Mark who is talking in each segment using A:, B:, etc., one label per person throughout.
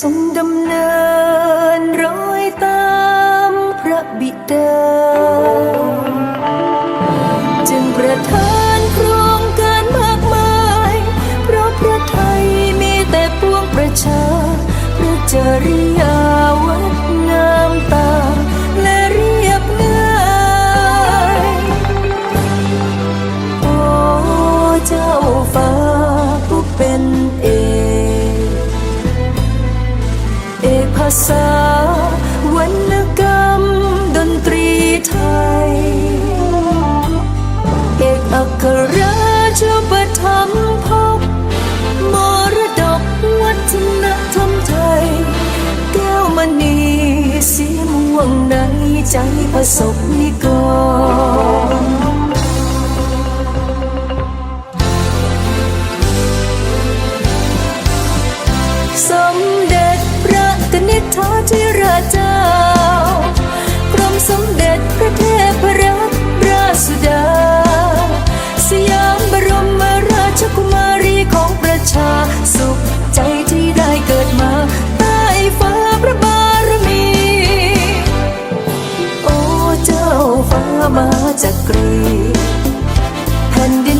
A: sông đầm nơi อักราชปธรรมภพมรดกวัฒนธรรมไทย แก้วมณีสีม่วงในใจประสบนิกรสมเด็จพระนิธิธาธิราชเจ้ากรมสมเด็จ มาจากกรีแผ่นดิน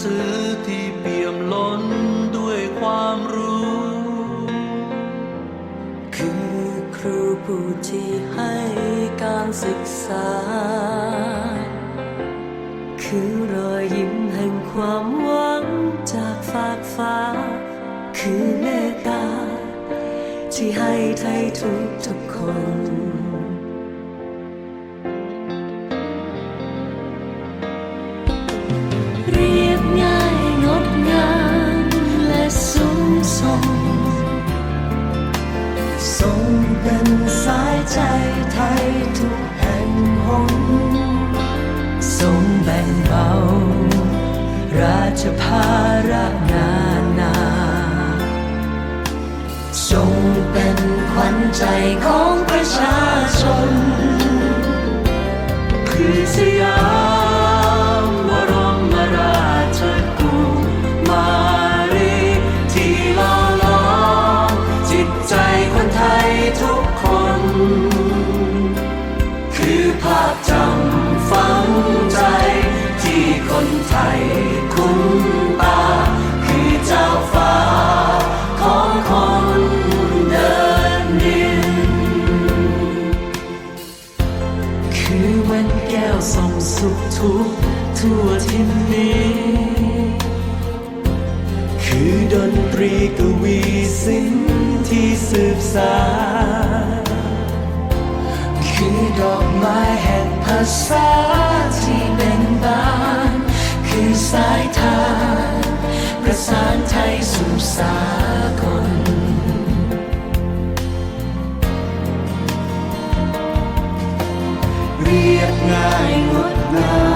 B: สือที่เปี่ยมล้นด้วยความรู้
A: คือครูผู้ที่ให้การศึกษา คือรอยยิ้มแห่งความหวังจากฝากฟ้า คือเมตตา ที่ให้ไทยทุกทุกคน จะภาระนานาทรงเป็นขวัญใจของประชาชน
B: สุข
A: ทุกทั่วทิ่นี้
B: คือดนตรีกวีสินที่สืบสานคือดอกไม้แห่งภาษาที่เบ่งบาน คือสายทางประสานไทยสู่สากลเรียบง่ายว่ ม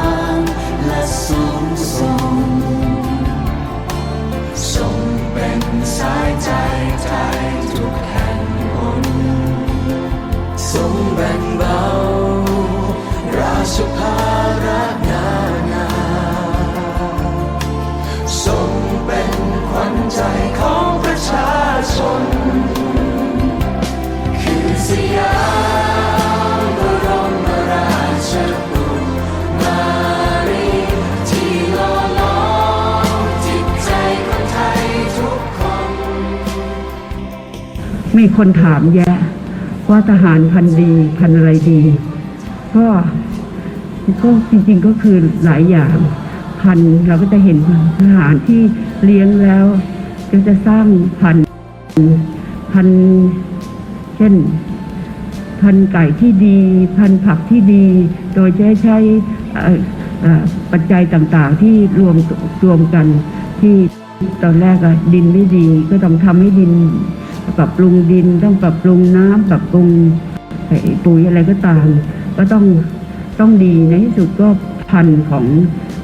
B: มีคน
C: ถามแยะ ว่าทหารพันดีพันอะไรดี ก็ก็จริงๆก็คือหลายอย่างพันเราก็จะเห็นทหารที่เลี้ยงแล้ว ก็จะสร้างพันพันเช่น พันไก่ที่ดี พันผักที่ดี โดยใช้ใช้ปัจจัยต่างๆที่รวมรวมกันที่ตอนแรกอะดินไม่ดีก็ต้องทำให้ดิน ปรับปรุงดินต้องปรับปรุงน้ำปรับปรุงปุ๋ยอะไรก็ตาม ก็ต้องต้องดีในที่สุดก็พันธุ์ของ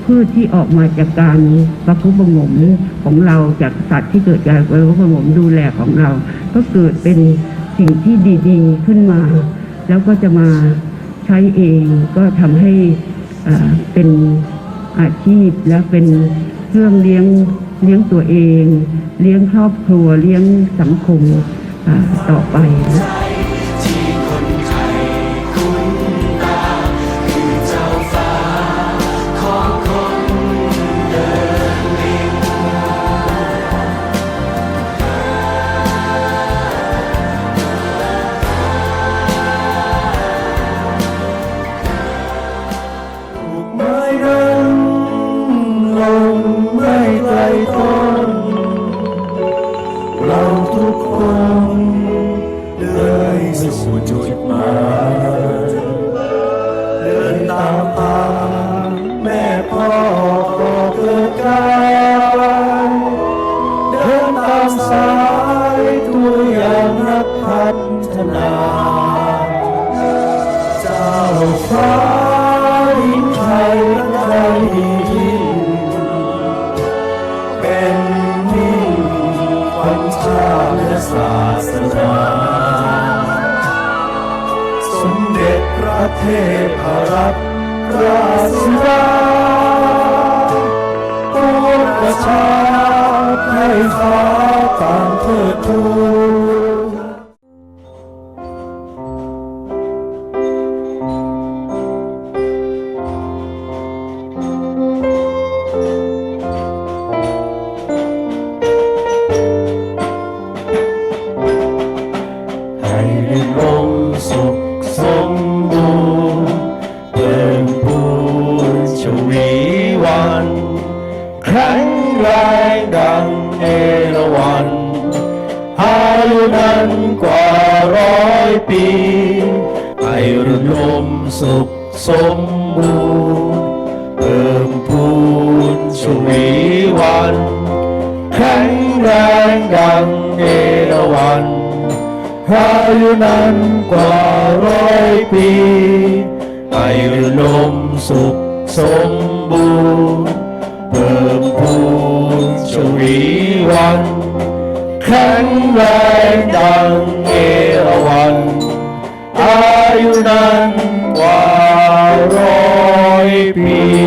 C: พืชที่ออกมาจากการประคุประงมของเราจากสัตว์ที่เกิดจากประคุประงมดูแลของเรา ก็เกิดเป็นสิ่งที่ดีๆขึ้นมา แล้วก็จะมาใช้เองก็ทำให้เป็นอาชีพและเป็นเครื่องเลี้ยง เลี้ยงตัวเอง เลี้ยงครอบครัว เลี้ยงสังคมต่อไปนะ
B: สู่จุ เทพรัตนราสุดาปวดประชาให้ฟ้าต่างเทิดทูน นั้นกว่าร้อยปีให้รุ่นลมสุขสมบูรณ์เพิ่มพูนชวีวันแข็งแรงดังเอราวันอายุนั้นกว่าร้อยปีไอายุลมสุขสมบูรณ์เพิ่มพูนชวีวัน แข็งแรงดังเอราวัณอายุนั้นกว่าร้อยปี